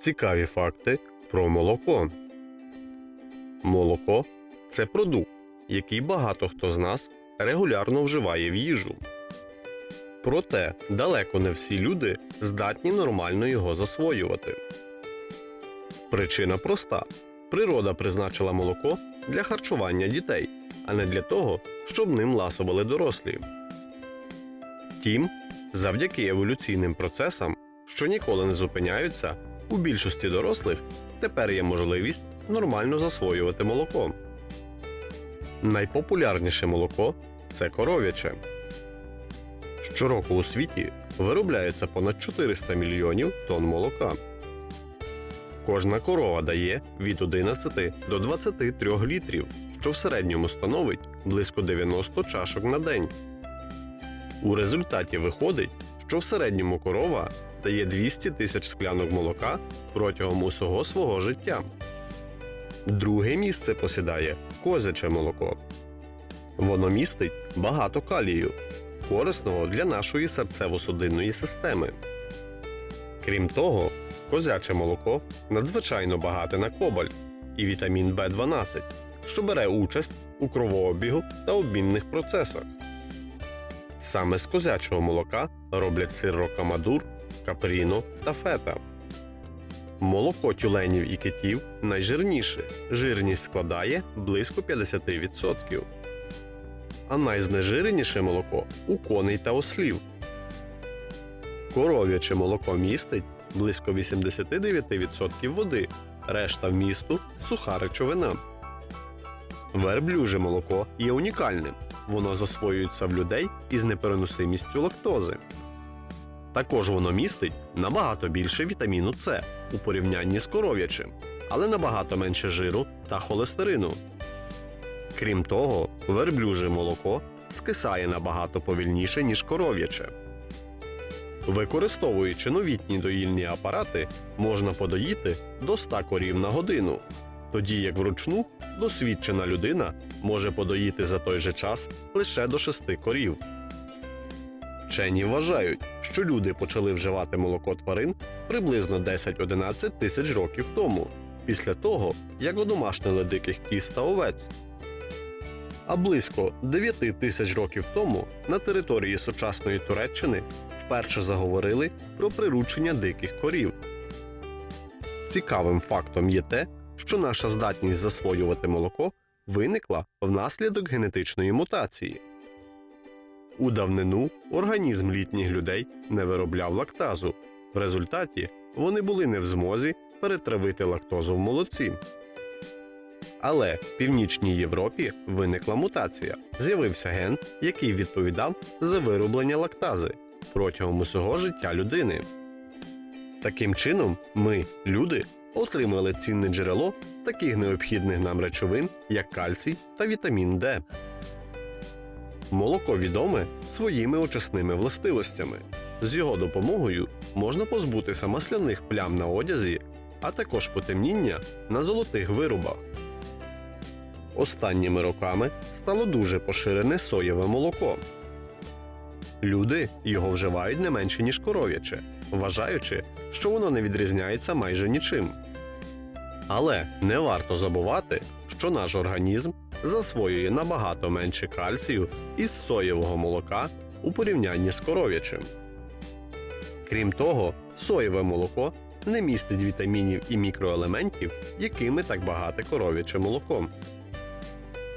Цікаві факти про молоко. Молоко це продукт, який багато хто з нас регулярно вживає в їжу. Проте далеко не всі люди здатні нормально його засвоювати. Причина проста: природа призначила молоко для харчування дітей, а не для того, щоб ним ласували дорослі. Втім, завдяки еволюційним процесам, що ніколи не зупиняються, у більшості дорослих тепер є можливість нормально засвоювати молоко. Найпопулярніше молоко це коров'яче. Щороку у світі виробляється понад 400 мільйонів тонн молока. Кожна корова дає від 11 до 23 літрів, що в середньому становить близько 90 чашок на день. У результаті виходить, що в середньому корова дає 200 тисяч склянок молока протягом усього свого життя. Друге місце посідає козяче молоко. Воно містить багато калію, корисного для нашої серцево-судинної системи. Крім того, козяче молоко надзвичайно багате на кобальт і вітамін В12, що бере участь у кровообігу та обмінних процесах. Саме з козячого молока роблять сир рокамадур, капріно та фета. Молоко тюленів і китів найжирніше. Жирність складає близько 50%. А найзнежиреніше молоко у коней та ослів. Коров'яче молоко містить близько 89% води, решта вмісту суха речовина. Верблюже молоко є унікальним. Воно засвоюється в людей із непереносимістю лактози. Також воно містить набагато більше вітаміну С у порівнянні з коров'ячим, але набагато менше жиру та холестерину. Крім того, верблюже молоко скисає набагато повільніше, ніж коров'яче. Використовуючи новітні доїльні апарати, можна подоїти до 100 корів на годину, тоді як вручну досвідчена людина може подоїти за той же час лише до 6 корів. Вчені вважають, що люди почали вживати молоко тварин приблизно 10-11 тисяч років тому, після того, як одомашнили диких кіз та овець. А близько 9 тисяч років тому на території сучасної Туреччини вперше заговорили про приручення диких корів. Цікавим фактом є те, що наша здатність засвоювати молоко виникла внаслідок генетичної мутації. У давнину організм літніх людей не виробляв лактазу. В результаті вони були не в змозі перетравити лактозу в молоці. Але в Північній Європі виникла мутація. З'явився ген, який відповідав за вироблення лактази протягом усього життя людини. Таким чином, ми, люди, отримали цінне джерело таких необхідних нам речовин, як кальцій та вітамін Д. Молоко відоме своїми очисними властивостями. З його допомогою можна позбутися масляних плям на одязі, а також потемніння на золотих виробах. Останніми роками стало дуже поширене соєве молоко. Люди його вживають не менше, ніж коров'яче, вважаючи, що воно не відрізняється майже нічим. Але не варто забувати, що наш організм засвоює набагато менше кальцію із соєвого молока у порівнянні з коров'ячим. Крім того, соєве молоко не містить вітамінів і мікроелементів, якими так багате коров'яче молоко.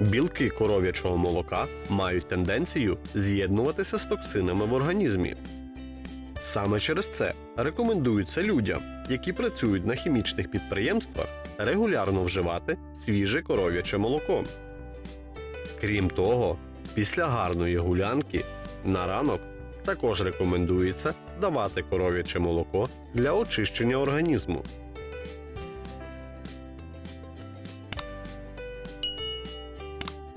Білки коров'ячого молока мають тенденцію з'єднуватися з токсинами в організмі. Саме через це рекомендується людям, які працюють на хімічних підприємствах, регулярно вживати свіже коров'яче молоко. Крім того, після гарної гулянки на ранок також рекомендується давати коров'яче молоко для очищення організму.